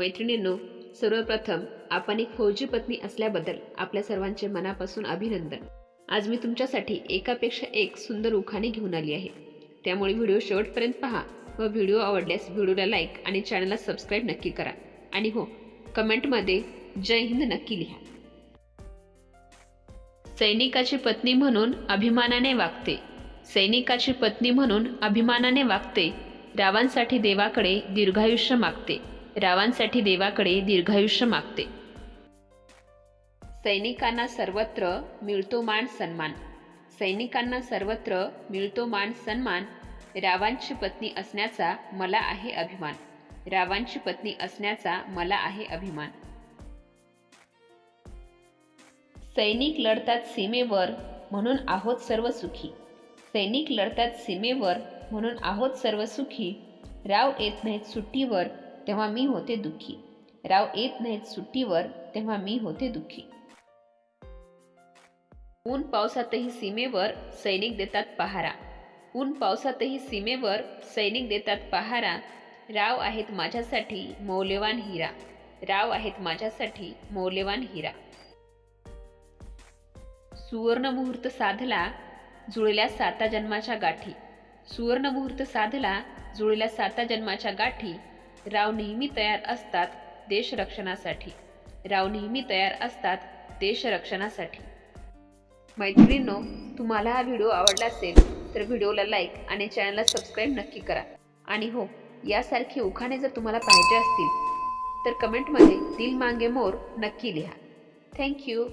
मैत्रिणींनो सर्वप्रथम आपण एक फौजी पत्नी असल्याबद्दल आपल्या सर्वांचे मनापासून अभिनंदन. आज मी तुमच्यासाठी एकापेक्षा एक सुंदर उखाणे घेऊन आली आहे. त्यामुळे व्हिडिओ शेवटपर्यंत पहा व व्हिडिओ आवडल्यास व्हिडिओला लाईक आणि चॅनलला सबस्क्राईब नक्की करा. आणि हो कमेंटमध्ये जय हिंद नक्की लिहा. सैनिकाची पत्नी म्हणून अभिमानाने वागते. सैनिकाची पत्नी म्हणून अभिमानाने वागते. रावांसाठी देवाकडे दीर्घायुष्य मागते. रावांसाठी देवाकडे दीर्घायुष्य मागते. सैनिकांना सर्वत्र मिळतो मान सन्मान. सैनिकांना सर्वत्र मिळतो मान सन्मान रावांची पत्नी असण्याचा मला आहे अभिमान. रावांची पत्नी असण्याचा मला आहे अभिमान. सैनिक लढतात सीमेवर म्हणून आहोत सर्व सुखी. सैनिक लढतात सीमेवर म्हणून आहोत सर्व सुखी. राव येत नाहीत सुट्टीवर तेव्हा मी होते दुःखी. राव येत नाहीत सुट्टीवर तेव्हा मी होते दुःखी. ऊन पावसातही सीमेवर सैनिक देतात पहारा. ऊन पावसातही सीमेवर सैनिक देतात पहारा. राव आहेत माझ्यासाठी मौल्यवान हिरा. राव आहेत माझ्यासाठी मौल्यवान हिरा. सुवर्ण मुहूर्त साधला जुळल्या साता जन्माच्या गाठी. सुवर्ण मुहूर्त साधला जुळल्या साता जन्माच्या गाठी. राव नेहमी तयार असतात देशरक्षणासाठी. राव नेहमी तयार असतात देशरक्षणासाठी. मैत्रिणींनो तुम्हाला हा व्हिडिओ आवडला असेल तर व्हिडिओला लाईक आणि चॅनलला सबस्क्राईब नक्की करा. आणि हो यासारखी उखाणे जर तुम्हाला पाहिजे असतील तर कमेंटमध्ये दिल मांगे मोर नक्की लिहा. थँक्यू.